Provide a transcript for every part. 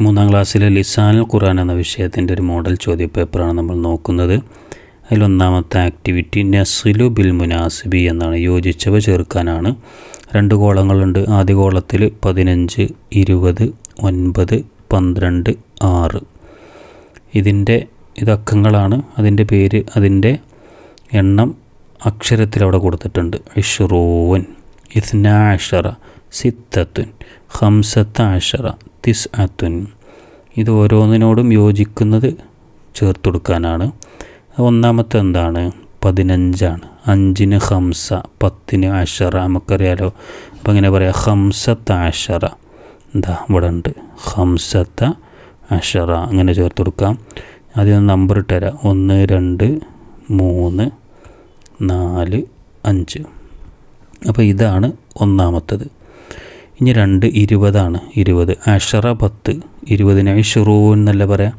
മൂന്നാം ക്ലാസ്സിലെ ലിസാനുൽ ഖുർആൻ എന്ന വിഷയത്തിന്റെ ഒരു മോഡൽ ചോദ്യപേപ്പറാണ് നമ്മൾ നോക്കുന്നത്. അതിലൊന്നാമത്തെ ആക്ടിവിറ്റി നസ്ലു ബിൽ മുനാസിബി എന്നാണ്. യോജിച്ചവ ചേർക്കാനാണ്. രണ്ട് കോളങ്ങളുണ്ട് ആദ്യ കോളത്തിൽ പതിനഞ്ച് ഇരുപത് ഒൻപത് പന്ത്രണ്ട് ആറ്. ഇതിന്റെ ഇതക്കങ്ങളാണ്. അതിന്റെ പേര് അതിന്റെ എണ്ണം അക്ഷരത്തിൽ അവിടെ കൊടുത്തിട്ടുണ്ട്. ഇഷ്റോവൻ ഇസ്നാഷറ സിത്തത്തുൻ ഹംസത്ത അഷറ തിസ് അത്തുൻ ഇത് ഓരോന്നിനോടും യോജിക്കുന്നത് ചേർത്ത് കൊടുക്കാനാണ് ഒന്നാമത്തെ എന്താണ്? പതിനഞ്ചാണ്. അഞ്ചിന് ഹംസ പത്തിന് അഷറ. നമുക്കറിയാലോ. അപ്പോൾ ഇങ്ങനെ പറയാം. ഹംസത്ത അഷറ. എന്താ ഇവിടെ ഉണ്ട്. ഹംസത്ത അഷറ. അങ്ങനെ ചേർത്ത് കൊടുക്കാം ആദ്യം നമ്പർ ഇട്ടുതരാം ഒന്ന് രണ്ട് മൂന്ന് നാല് അഞ്ച്. അപ്പോൾ ഇതാണ് ഒന്നാമത്തത്. ഇനി രണ്ട് ഇരുപതാണ് ഇരുപത്. അഷറ പത്ത് ഇരുപതിന് ഇഷറൂ എന്നല്ല പറയാം?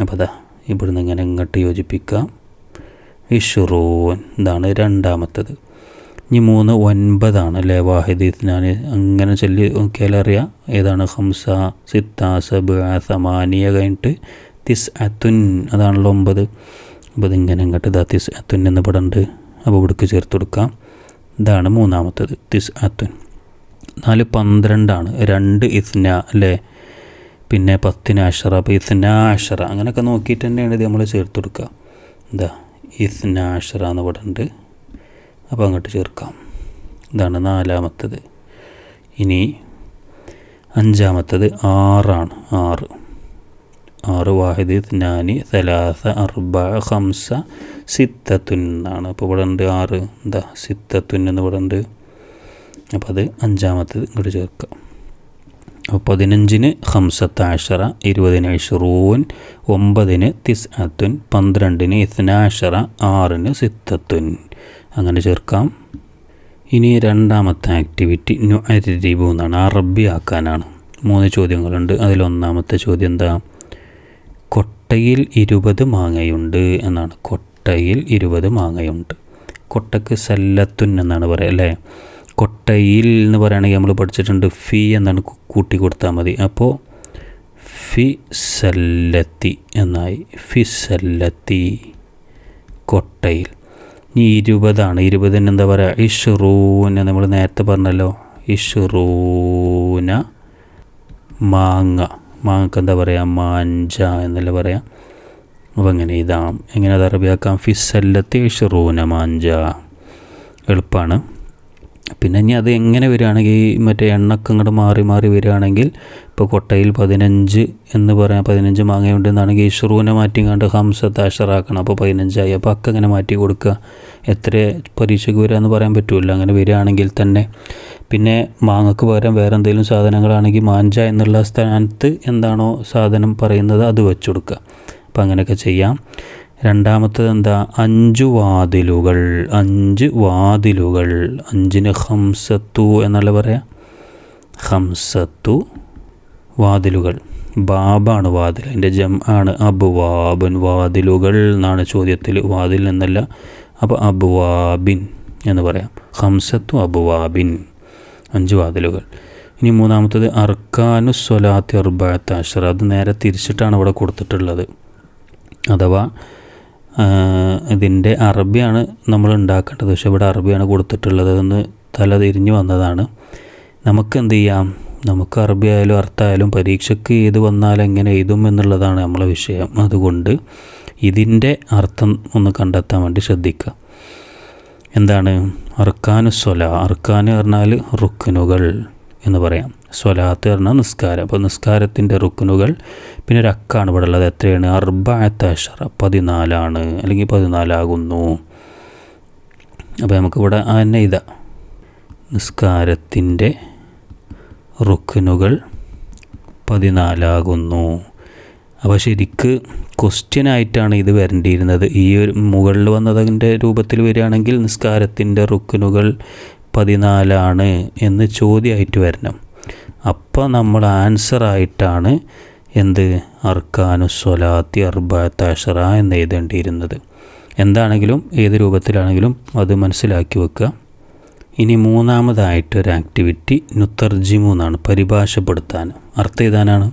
അപ്പോൾ അതാ ഇവിടുന്ന് ഇങ്ങനെ ഇങ്ങോട്ട് യോജിപ്പിക്കാം. ഇഷറൂൻ ഇതാണ് രണ്ടാമത്തത്. ഇനി മൂന്ന് ഒൻപതാണ് അല്ലേ? വാഹിദീത്തിനാൻ അങ്ങനെ ചൊല്ലി നോക്കിയാൽ അറിയാം. ഏതാണ്? ഹംസ സിത്ത സബ് സമാനിയ കഴിഞ്ഞിട്ട് തിസ് അത്തുൻ അതാണല്ലോ ഒമ്പത്. അപ്പോൾ ഇതിങ്ങനെ ഇങ്ങോട്ട് ഇതാ തിസ് അത്തുൻ എന്ന് പടണ്ട് അപ്പോൾ ഇവിടേക്ക് ചേർത്ത് കൊടുക്കാം. ഇതാണ് മൂന്നാമത്തത് തിസ് അത്തുൻ നാല് പന്ത്രണ്ടാണ്. രണ്ട് ഇസ്ന അല്ലേ? പിന്നെ പത്തിന് അഷറ. അപ്പോൾ ഇസ്ന അഷറ. അങ്ങനെയൊക്കെ നോക്കിയിട്ട് തന്നെയാണ് ഇത് നമ്മൾ ചേർത്ത് കൊടുക്കുക. എന്താ ഇസ്ന അഷറ എന്ന് ഇവിടെ അപ്പോൾ അങ്ങോട്ട് ചേർക്കാം. ഇതാണ് നാലാമത്തത്. ഇനി അഞ്ചാമത്തത് ആറാണ്. ആറ്. ആറ് വാഹിദ് ഇസ്നാനി സലാസ അർബ ഹംസ സിത്തത്തുൻ എന്നാണ്. അപ്പോൾ ഇവിടെ ഉണ്ട് ആറ്. എന്താ സിത്തത്തുൻ എന്ന് ഇവിടെ അപ്പോൾ അത് അഞ്ചാമത്തത് ഇങ്ങോട്ട് ചേർക്കുക. അപ്പോൾ പതിനഞ്ചിന് ഹംസത്താഷറ ഇരുപതിന് ഐഷറൂൻ ഒമ്പതിന് തിസ് അത്തുൻ പന്ത്രണ്ടിന് ഇസ്നാഷറ ആറിന് സിത്തത്തുൻ. അങ്ങനെ ചേർക്കാം. ഇനി രണ്ടാമത്തെ ആക്ടിവിറ്റി നു എന്നാണ്. അറബി ആക്കാനാണ്. മൂന്ന് ചോദ്യങ്ങളുണ്ട്. അതിലൊന്നാമത്തെ ചോദ്യം എന്താ? കൊട്ടയിൽ ഇരുപത് മാങ്ങയുണ്ട് എന്നാണ്. കൊട്ടയിൽ ഇരുപത് മാങ്ങയുണ്ട്. കൊട്ടക്ക് സല്ലത്തുൻ എന്നാണ് പറയുക അല്ലേ? കൊട്ടയിൽ എന്ന് പറയുകയാണെങ്കിൽ നമ്മൾ പഠിച്ചിട്ടുണ്ട് ഫി എന്നാണ് കൂട്ടി കൊടുത്താൽ മതി. അപ്പോൾ ഫി സല്ലത്തി എന്നായി. ഫി സല്ലത്തി കൊട്ടയിൽ. ഇനി ഇരുപതാണ്. ഇരുപതിന് എന്താ പറയുക ഇഷ്റൂന നമ്മൾ നേരത്തെ പറഞ്ഞല്ലോ. ഇഷ്റൂന മാങ്ങ. മാങ്ങക്ക് എന്താ പറയുക മാഞ്ച എന്നല്ല പറയാം? അപ്പോൾ അങ്ങനെ ഇതാം. എങ്ങനെ അത് അറബിയാക്കാം? ഫിസല്ലത്തി ഇഷ്റൂന മാഞ്ച. എളുപ്പമാണ് പിന്നെ ഇനി അത് എങ്ങനെ വരികയാണെങ്കിൽ മറ്റേ എണ്ണൊക്കെ ഇങ്ങോട്ട് മാറി മാറി വരികയാണെങ്കിൽ ഇപ്പോൾ കൊട്ടയിൽ പതിനഞ്ച് എന്ന് പറയാം. പതിനഞ്ച് മാങ്ങയുണ്ട് എന്നാണെങ്കിൽ ഇഷ്റൂനെ മാറ്റിങ്ങാണ്ട് ഹംസത്ത് അഷറാക്കണം അപ്പോൾ പതിനഞ്ചായി. അപ്പോൾ അക്ക അങ്ങനെ മാറ്റി കൊടുക്കുക? എത്ര പരീക്ഷയ്ക്ക് വരിക എന്ന് പറയാൻ പറ്റുമല്ലോ അങ്ങനെ വരികയാണെങ്കിൽ തന്നെ. പിന്നെ മാങ്ങക്ക് പകരം വേറെ എന്തെങ്കിലും സാധനങ്ങളാണെങ്കിൽ മാഞ്ച എന്നുള്ള സ്ഥാനത്ത് എന്താണോ സാധനം പറയുന്നത് അത് വെച്ചു കൊടുക്കുക. അപ്പോൾ അങ്ങനെയൊക്കെ ചെയ്യാം. രണ്ടാമത്തത് എന്താ? അഞ്ചു വാതിലുകൾ അഞ്ച് വാതിലുകൾ. അഞ്ചിന് ഹംസത്തു എന്നല്ല പറയാം? ഹംസത്തു വാതിലുകൾ. ബാബാണ് വാതിൽ. അതിന്റെ ജം ആണ് അബുവാബിൻ വാതിലുകൾ എന്നാണ് ചോദ്യത്തിൽ വാതിൽ എന്നല്ല. അപ്പോൾ അബുവാബിൻ എന്ന് പറയാം. ഹംസത്തു അബുവാബിൻ. അഞ്ച് വാതിലുകൾ. ഇനി മൂന്നാമത്തത് അർക്കാനു സ്വലാത്തി അർബാത്ത അഷർ അത് നേരെ തിരിച്ചിട്ടാണ് ഇവിടെ കൊടുത്തിട്ടുള്ളത്. അഥവാ ഇതിന്റെ അറബിയാണ് നമ്മൾ ഉണ്ടാക്കേണ്ടത്. പക്ഷേ ഇവിടെ അറബിയാണ് കൊടുത്തിട്ടുള്ളത്. എന്ന് തല തിരിഞ്ഞു വന്നതാണ്. നമുക്ക് എന്ത് ചെയ്യാം? നമുക്ക് അറബി ആയാലും അർത്ഥമായാലും പരീക്ഷയ്ക്ക് ഏത് വന്നാലും എങ്ങനെ എഴുതും എന്നുള്ളതാണ് നമ്മളെ വിഷയം. അതുകൊണ്ട് ഇതിന്റെ അർത്ഥം ഒന്ന് കണ്ടെത്താൻ വേണ്ടി ശ്രദ്ധിക്കുക. എന്താണ്? അർക്കാനുസ്വല അർക്കാന് പറഞ്ഞാൽ റുക്കനുകൾ എന്ന് പറയാം. സ്വലാത്ത് പറഞ്ഞാൽ നിസ്കാരം. അപ്പോൾ നിസ്കാരത്തിന്റെ റുക്കനുകൾ പിന്നെ ഒരു അക്കാണ് ഇവിടെ ഉള്ളത് എത്രയാണ്? അർബായത്ത് അഷറ പതിനാലാണ്. അല്ലെങ്കിൽ പതിനാലാകുന്നു. അപ്പോൾ നമുക്കിവിടെ തന്നെ ഇതാ നിസ്കാരത്തിന്റെ റുക്കിനുകൾ പതിനാലാകുന്നു. അപ്പോൾ ശരിക്ക് ക്വസ്റ്റ്യൻ ആയിട്ടാണ് ഇത് വരേണ്ടിയിരുന്നത്. ഈ ഒരു മുകളിൽ വന്നതിന്റെ രൂപത്തിൽ വരികയാണെങ്കിൽ നിസ്കാരത്തിന്റെ റുക്കിനുകൾ പതിനാലാണ് എന്ന് ചോദ്യമായിട്ട് വരണം. അപ്പോൾ നമ്മൾ ആൻസർ ആയിട്ടാണ് എന്ത്? അർക്കാനു സ്വലാത്തി അർബാത്താഷറ എന്ന് എഴുതേണ്ടിയിരുന്നത്. എന്താണെങ്കിലും ഏത് രൂപത്തിലാണെങ്കിലും അത് മനസ്സിലാക്കി വെക്കുക. ഇനി മൂന്നാമതായിട്ട് ഒരു ആക്ടിവിറ്റി നുത്തർജിമു എന്നാണ് പരിഭാഷപ്പെടുത്താൻ. അർത്ഥം എഴുതാനാണ്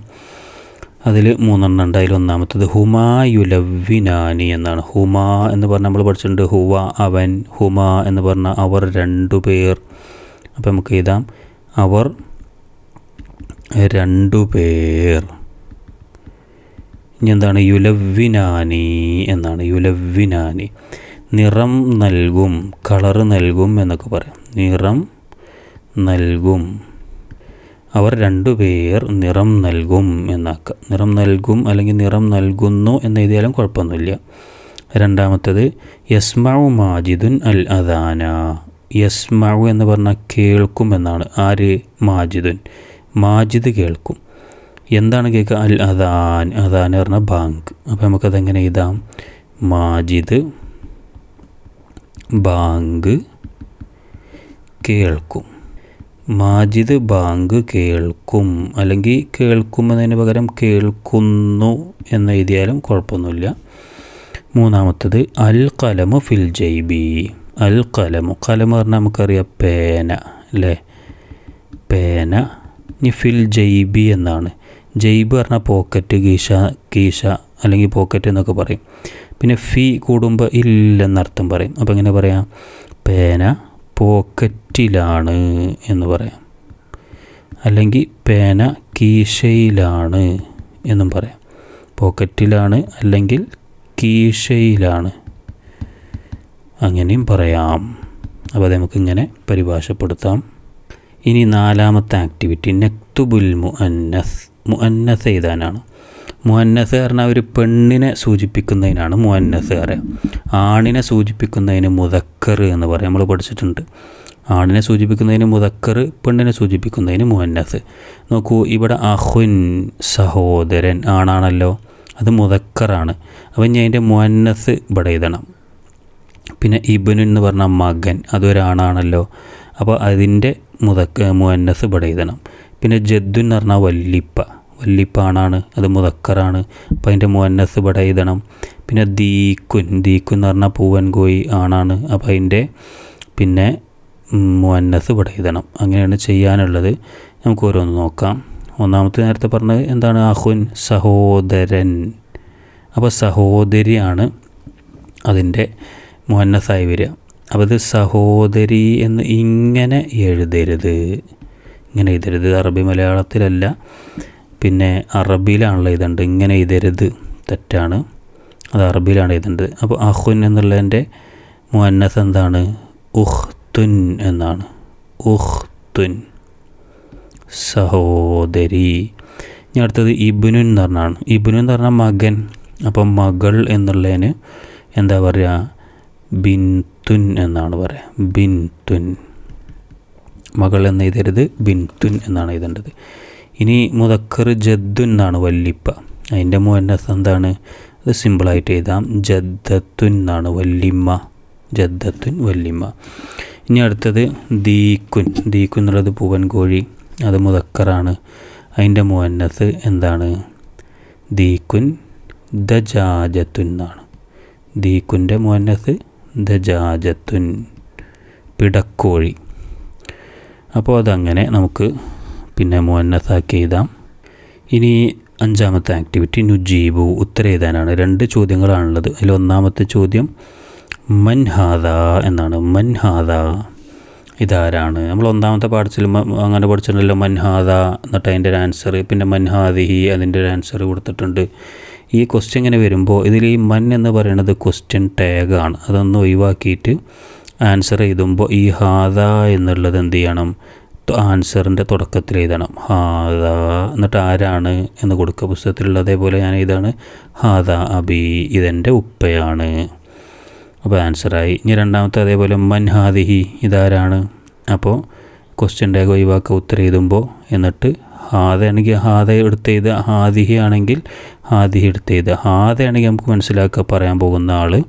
അതിൽ മൂന്നെണ്ണം ഉണ്ട്. അതിൽ ഒന്നാമത്തത് ഹുമായുലവിനാനി എന്നാണ്. ഹുമാ എന്ന് പറഞ്ഞാൽ നമ്മൾ പഠിച്ചിട്ടുണ്ട്. ഹുവ അവൻ ഹുമ എന്ന് പറഞ്ഞാൽ അവർ രണ്ടു പേർ. അപ്പോൾ നമുക്ക് എഴുതാം. അവർ രണ്ടു പേർ ഇനി എന്താണ് യുലവിനാനി എന്നാണ്. യുലവിനാനി നിറം നൽകും കളറ് നൽകും എന്നൊക്കെ പറയാം. നിറം നൽകും. അവർ രണ്ടു പേർ നിറം നൽകും എന്നാക്കുക നിറം നൽകും അല്ലെങ്കിൽ നിറം നൽകുന്നു എന്ന് എഴുതിയാലും കുഴപ്പമൊന്നുമില്ല. രണ്ടാമത്തത് യസ്മാവ് മാജിദുൻ അൽ അദാന. യസ്മാവ് എന്ന് പറഞ്ഞാൽ കേൾക്കും എന്നാണ്. ആര്? മാജിദുൻ. മാജിദ് കേൾക്കും. എന്താണ് കേൾക്കുക അൽ അദാൻ. അദാൻ എന്ന് പറഞ്ഞാൽ ബാങ്ക്. അപ്പോൾ നമുക്കതെങ്ങനെ എഴുതാം? മാജിദ് ബാങ്ക് കേൾക്കും. മാജിദ് ബാങ്ക് കേൾക്കും. അല്ലെങ്കിൽ കേൾക്കുമെന്നതിന് പകരം കേൾക്കുന്നു എന്ന് എഴുതിയാലും കുഴപ്പമൊന്നുമില്ല. മൂന്നാമത്തത് അൽ കലമു ഫിൽ ജൈബി. അൽ കലമു കലം പറഞ്ഞാൽ നമുക്കറിയാം പേന അല്ലേ? പേന ഇനി ഫിൽ ജൈബി എന്നാണ്. ജൈബ് പറഞ്ഞാൽ പോക്കറ്റ് കീശ കീശ അല്ലെങ്കിൽ പോക്കറ്റ് എന്നൊക്കെ പറയും. പിന്നെ ഫി കൂടുമ്പോൾ ഇല്ലെന്നർത്ഥം പറയും. അപ്പോൾ എങ്ങനെ പറയാം? പേന പോക്കറ്റിലാണ് എന്ന് പറയാം. അല്ലെങ്കിൽ പേന കീശയിലാണ് എന്നും പറയാം. പോക്കറ്റിലാണ് അല്ലെങ്കിൽ കീശയിലാണ്. അങ്ങനെയും പറയാം. അപ്പോൾ അത് നമുക്കിങ്ങനെ പരിഭാഷപ്പെടുത്താം. ഇനി നാലാമത്തെ ആക്ടിവിറ്റി നെക്തുബുൽ മുഅന്നസ്. മുഅന്നസ് എഴുതാനാണ്. മുഅന്നസ് പറഞ്ഞാൽ ഒരു പെണ്ണിനെ സൂചിപ്പിക്കുന്നതിനാണ് മുഅന്നസ് പറയുക. ആണിനെ സൂചിപ്പിക്കുന്നതിന് മുതക്കർ എന്ന് പറയാം. നമ്മൾ പഠിച്ചിട്ടുണ്ട്. ആണിനെ സൂചിപ്പിക്കുന്നതിന് മുതക്കർ പെണ്ണിനെ സൂചിപ്പിക്കുന്നതിന് മുഅന്നസ്. നോക്കൂ ഇവിടെ അഹുൻ സഹോദരൻ ആണാണല്ലോ. അത് മുതക്കറാണ് അപ്പം ഞാൻ അതിന്റെ മുഅന്നസ് ഇവിടെ എഴുതണം. പിന്നെ ഇബനു എന്ന് പറഞ്ഞാൽ മകൻ. അതൊരാണാണല്ലോ. അപ്പോൾ അതിന്റെ മുതക്ക മുഅന്നസ് ഇവിടെ എഴുതണം. പിന്നെ ജദ്ദു എന്ന് പറഞ്ഞാൽ വല്ലിപ്പ. വല്ലിപ്പാണാണ് അത് മുതക്കറാണ് അപ്പോൾ അതിന്റെ മുഅന്നസ് ഇവിടെ എഴുതണം. പിന്നെ ദീക്കുൻ ദീക്കുൻ എന്ന് പറഞ്ഞാൽ പൂവൻ കോയി ആണാണ്. അപ്പോൾ അതിന്റെ പിന്നെ മുഅന്നസ് ഇവിടെ എഴുതണം. അങ്ങനെയാണ് ചെയ്യാനുള്ളത്. നമുക്ക് ഓരോന്ന് നോക്കാം. ഒന്നാമത്തെ നേരത്തെ പറഞ്ഞത് എന്താണ്? അഹുൻ സഹോദരൻ. അപ്പോൾ സഹോദരിയാണ് അതിന്റെ മുഹന്നസായി വരിക. അപ്പോൾ ഇത് സഹോദരി എന്ന് ഇങ്ങനെ എഴുതരുത്. ഇങ്ങനെ എഴുതരുത്. അറബി മലയാളത്തിലല്ല. പിന്നെ അറബിയിലാണല്ലോ എഴുതേണ്ടത്. ഇങ്ങനെ എഴുതരുത്. തെറ്റാണ്. അത് അറബിയിലാണ് എഴുതേണ്ടത്. അപ്പോൾ അഹുൻ എന്നുള്ളതിന്റെ മുന്നസ് എന്താണ്? ഉഹ്തുൻ എന്നാണ്. ഉഹ്തുൻ സഹോദരി. ഇനി അടുത്തത് ഇബിനുൻ എന്ന് പറഞ്ഞാണ്. ഇബിനു എന്ന് പറഞ്ഞാൽ മകൻ. അപ്പം മകൾ എന്നുള്ളതിന് എന്താ പറയുക? ബിൻതുൻ എന്നാണ് പറയുക ബിൻതുൻ. മകൾ എന്ന് എഴുതരുത് ബിൻതുൻ എന്നാണ് എഴുതേണ്ടത്. ഇനി മുതക്കർ ജദ്ദുൻ എന്നാണ് വല്ലിപ്പ. അതിന്റെ മുന്നസ് എന്താണ്? അത് സിമ്പിളായിട്ട് എഴുതാം. ജദ്ദത്തുൻ എന്നാണ് വല്ലിമ്മ. ജദ്ദത്തുൻ വല്ലിമ്മ. ഇനി അടുത്തത് ദീക്കുൻ. ദീക്കുൻ എന്നുള്ളത് പൂവൻ കോഴി അത് മുതക്കറാണ് അതിന്റെ മുന്നസ് എന്താണ്? ദീക്കുൻ ദജാജത്തുൻ എന്നാണ്. ദീക്കുന്റെ മുന്നസ് ദജാജത്തുൻ പിടക്കോഴി. അപ്പോൾ അതങ്ങനെ നമുക്ക് പിന്നെ മുന്നസാക്കി എഴുതാം. ഇനി അഞ്ചാമത്തെ ആക്ടിവിറ്റി നുജീബു ഉത്തരം എഴുതാനാണ് രണ്ട് ചോദ്യങ്ങളാണുള്ളത്. അതിൽ ഒന്നാമത്തെ ചോദ്യം മൻഹാദ എന്നാണ്. മൻഹാദ ഇതാരാണ്? നമ്മൾ ഒന്നാമത്തെ പാഠത്തിൽ അങ്ങനെ പഠിച്ചിട്ടുണ്ടല്ലോ മൻഹാദ എന്നിട്ട് അതിന്റെ ഒരു ആൻസർ പിന്നെ മൻഹാദിഹി അതിന്റെ ഒരു ആൻസർ കൊടുത്തിട്ടുണ്ട്. ഈ ക്വസ്റ്റ്യൻ ഇങ്ങനെ വരുമ്പോൾ ഇതിൽ ഈ മൻ എന്ന് പറയുന്നത് ക്വസ്റ്റ്യൻ ടാഗാണ് അതൊന്ന് ഒഴിവാക്കിയിട്ട് ആൻസർ എഴുതുമ്പോൾ ഈ ഹാദ എന്നുള്ളത് എന്ത് ചെയ്യണം? ആൻസറിന്റെ തുടക്കത്തിൽ എഴുതണം. ഹാദ എന്നിട്ട് ആരാണ് എന്ന് കൊടുക്കുക. പുസ്തകത്തിലുള്ള അതേപോലെ ഞാൻ ഇതാണ്. ഹാദ അബി ഇതെന്റെ ഉപ്പയാണ്. അപ്പോൾ ആൻസറായി ഇനി രണ്ടാമത്തെ അതേപോലെ മൻ ഹാദിഹി ഇതാരാണ്? അപ്പോൾ ക്വസ്റ്റ്യൻ ടാഗ് ഒഴിവാക്കുക ഉത്തരം എഴുതുമ്പോൾ എന്നിട്ട് ഹാദയാണെങ്കിൽ ഹാദ എടുത്ത് ചെയ്ത് ഹാദിഹി ആണെങ്കിൽ ഹാദിഹി എടുത്ത് ചെയ്ത് ഹാദയാണെങ്കിൽ നമുക്ക് മനസ്സിലാക്കുക പറയാൻ പോകുന്ന ആൾ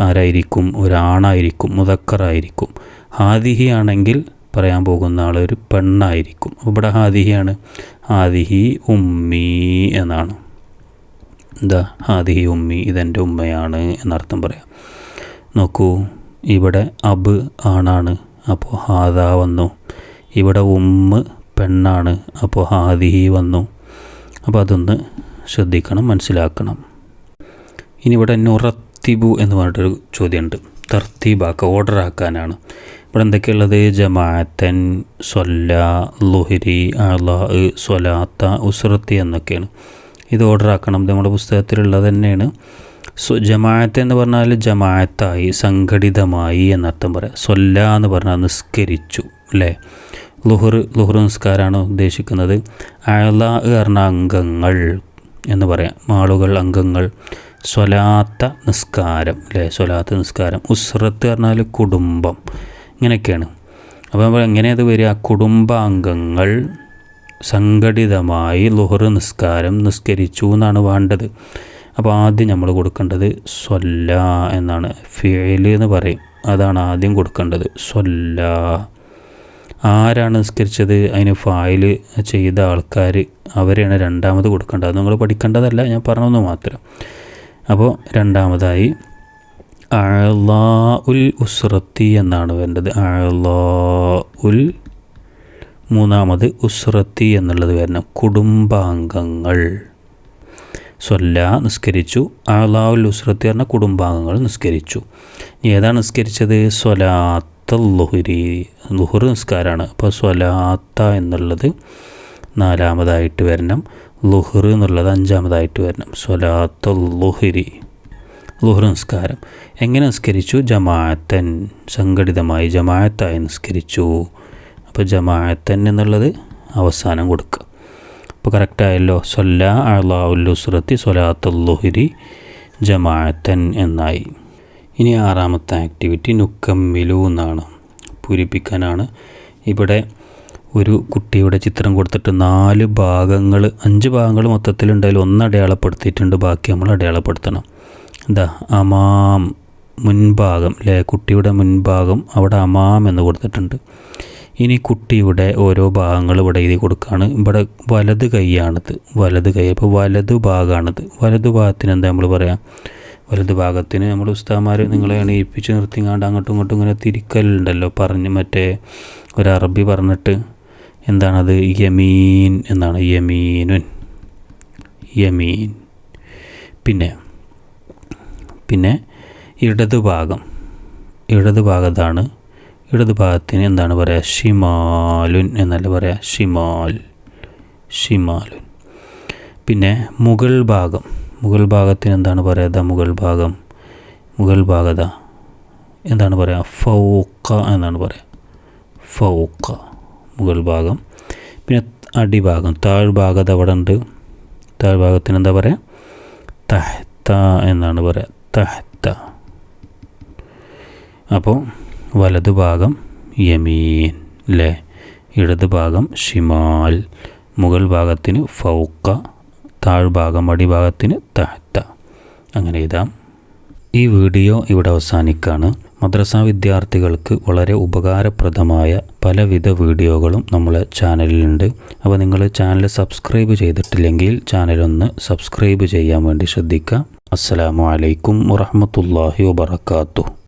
ആരായിരിക്കും? ഒരാണായിരിക്കും മുതക്കറായിരിക്കും ഹാദിഹി ആണെങ്കിൽ പറയാൻ പോകുന്ന ആൾ ഒരു പെണ്ണായിരിക്കും. ഇവിടെ ഹാദിഹിയാണ് ഹാദിഹി ഉമ്മി എന്നാണ്. എന്താ ഹാദിഹി ഉമ്മി ഇതെന്റെ ഉമ്മയാണ് എന്നർത്ഥം പറയാം. നോക്കൂ ഇവിടെ അബ് ആണാണ്. അപ്പോൾ ഹാദ വന്നു. ഇവിടെ ഉമ്മ് പെണ്ണാണ്. അപ്പോൾ ഹാദിഹി വന്നു. അപ്പോൾ അതൊന്ന് ശ്രദ്ധിക്കണം മനസ്സിലാക്കണം. ഇനി ഇവിടെ നുറത്തിബു എന്ന് പറഞ്ഞിട്ടൊരു ചോദ്യമുണ്ട്. തർത്തീബാക്കുക ഓർഡർ ആക്കാനാണ് ഇവിടെ എന്തൊക്കെയുള്ളത്? ജമാഅത്തൻ സൊല്ല ലുഹിരി അള സൊലാത്ത ഉസ്രത്തി എന്നൊക്കെയാണ്. ഇത് ഓർഡർ ആക്കണം ഇത് നമ്മുടെ പുസ്തകത്തിലുള്ളത് തന്നെയാണ്. സൊ ജമാഅത്ത് എന്ന് പറഞ്ഞാൽ ജമാഅത്തായി സംഘടിതമായി എന്നർത്ഥം പറയാം. സൊല്ല എന്ന് പറഞ്ഞാൽ നിസ്കരിച്ചു അല്ലേ? ലുഹർ ലുഹർ നിസ്കാരമാണ് ഉദ്ദേശിക്കുന്നത്. അഴല എന്ന അംഗങ്ങൾ എന്ന് പറയാം. ആളുകൾ അംഗങ്ങൾ. സ്വലാത്ത നിസ്കാരം അല്ലേ? സ്വലാത്ത നിസ്കാരം. ഉസ്രത്ത് പറഞ്ഞാൽ കുടുംബം. ഇങ്ങനെയൊക്കെയാണ്. അപ്പോൾ നമ്മൾ എങ്ങനെയത് വരിക? കുടുംബാംഗങ്ങൾ സംഘടിതമായി ലുഹർ നിസ്കാരം നിസ്കരിച്ചു എന്നാണ് വേണ്ടത്. അപ്പോൾ ആദ്യം നമ്മൾ കൊടുക്കേണ്ടത് സ്വല്ല എന്നാണ്. ഫേൽ എന്ന് പറയും. അതാണ് ആദ്യം കൊടുക്കേണ്ടത്. സ്വല്ല. ആരാണ് നിസ്കരിച്ചത്? അതിന് ഫായിൽ ചെയ്ത ആൾക്കാർ അവരെയാണ് രണ്ടാമത് കൊടുക്കേണ്ടത്. അത് നിങ്ങൾ പഠിക്കേണ്ടതല്ല ഞാൻ പറഞ്ഞതെന്ന് മാത്രം. അപ്പോൾ രണ്ടാമതായി അഴലാ ഉൽ ഉസ്രത്തി എന്നാണ് വേണ്ടത്. അഴലാ ഉൽ മൂന്നാമത് ഉസ്രത്തി എന്നുള്ളത് വരണം. കുടുംബാംഗങ്ങൾ. സ്വല്ല നിസ്കരിച്ചു. അളാവുൽ ഉസ്രത്തി പറഞ്ഞ കുടുംബാംഗങ്ങൾ നിസ്കരിച്ചു. ഏതാണ് നിസ്കരിച്ചത്? സ്വലാത്ത. ലുഹുരി ലുഹുർ നിസ്കാരമാണ്. അപ്പോൾ സ്വലാത്ത എന്നുള്ളത് നാലാമതായിട്ട് വരണം. ലുഹുർ എന്നുള്ളത് അഞ്ചാമതായിട്ട് വരണം. സ്വലാത്ത ലുഹുരി ലുഹുർ നിസ്കാരം. എങ്ങനെ നിസ്കരിച്ചു? ജമാഅത്തൻ സംഘടിതമായി ജമാഅത്തായി നിസ്കരിച്ചു. അപ്പോൾ ജമാഅത്തൻ എന്നുള്ളത് അവസാനം കൊടുക്കുക. അപ്പോൾ കറക്റ്റായല്ലോ? സൊല്ല അള്ളാഹുല്ലുസ്രത്തി സൊലാത്തുല്ലുഹിരി ജമാഅത്തൻ എന്നായി. ഇനി ആറാമത്തെ ആക്ടിവിറ്റി നുക്കം നുക്കമ്മിലു എന്നാണ്. പൂരിപ്പിക്കാനാണ്. ഇവിടെ ഒരു കുട്ടിയുടെ ചിത്രം കൊടുത്തിട്ട് നാല് ഭാഗങ്ങൾ അഞ്ച് ഭാഗങ്ങൾ മൊത്തത്തിലുണ്ടായാലും ഒന്ന് അടയാളപ്പെടുത്തിയിട്ടുണ്ട്. ബാക്കി നമ്മൾ അടയാളപ്പെടുത്തണം. എന്താ അമാം മുൻഭാഗം അല്ലേ കുട്ടിയുടെ മുൻഭാഗം അവിടെ അമാം എന്ന് കൊടുത്തിട്ടുണ്ട്. ഇനി കുട്ടിയുടെ ഓരോ ഭാഗങ്ങൾ ഇവിടെ എഴുതി കൊടുക്കുകയാണ് ഇവിടെ വലത് കൈയാണിത്. വലത് കൈ. അപ്പോൾ വലത് ഭാഗമാണിത്. വലത് ഭാഗത്തിന് എന്താ നമ്മൾ പറയാം? വലത് ഭാഗത്തിന് നമ്മൾ ഉസ്താമാർ നിങ്ങളെ എണീപ്പിച്ച് നിർത്തിങ്ങാണ്ട് അങ്ങോട്ടും ഇങ്ങോട്ടും ഇങ്ങനെ തിരിക്കലുണ്ടല്ലോ പറഞ്ഞ് മറ്റേ ഒരു അറബി പറഞ്ഞിട്ട് എന്താണത്? യമീൻ എന്നാണ്. യമീനുൻ. യമീൻ. പിന്നെ പിന്നെ ഇടത് ഭാഗം. ഇടത് ഭാഗത്താണ്. ഇടത് ഭാഗത്തിന് എന്താണ് പറയുക ഷിമാലുൻ എന്നല്ല പറയുക ഷിമാൽ. ഷിമാലുൻ. പിന്നെ മുകൾ ഭാഗം. മുകൾ ഭാഗത്തിന് എന്താണ് പറയുക മുകൾ ഭാഗം. മുകൾ ഭാഗത എന്താണ് പറയുക ഫൗക്ക എന്നാണ് പറയുക ഫൗക്ക മുകൾ ഭാഗം. പിന്നെ അടിഭാഗം. താഴ്ഭാഗത്ത് അവിടെ ഉണ്ട്. താഴ്ഭാഗത്തിന് എന്താ പറയുക തഹ്ത എന്നാണ് പറയുക തഹ്ത. അപ്പോൾ വലത് ഭാഗം യമീൻ അല്ലേ ഇടത് ഭാഗം ഷിമാൽ. മുകൾ ഭാഗത്തിന് ഫൗക്ക താഴ്ഭാഗം അടിഭാഗത്തിന് തഹത്ത അങ്ങനെ എഴുതാം ഈ വീഡിയോ ഇവിടെ അവസാനിക്കുകയാണ് മദ്രസ വിദ്യാർത്ഥികൾക്ക് വളരെ ഉപകാരപ്രദമായ പലവിധ വീഡിയോകളും നമ്മളെ ചാനലിലുണ്ട്. അപ്പോൾ നിങ്ങൾ ചാനൽ സബ്സ്ക്രൈബ് ചെയ്തിട്ടില്ലെങ്കിൽ ചാനലൊന്ന് സബ്സ്ക്രൈബ് ചെയ്യാൻ വേണ്ടി ശ്രദ്ധിക്കുക. അസ്സലാമു അലൈക്കും വറഹമത്തല്ലാഹി വബർക്കാത്തു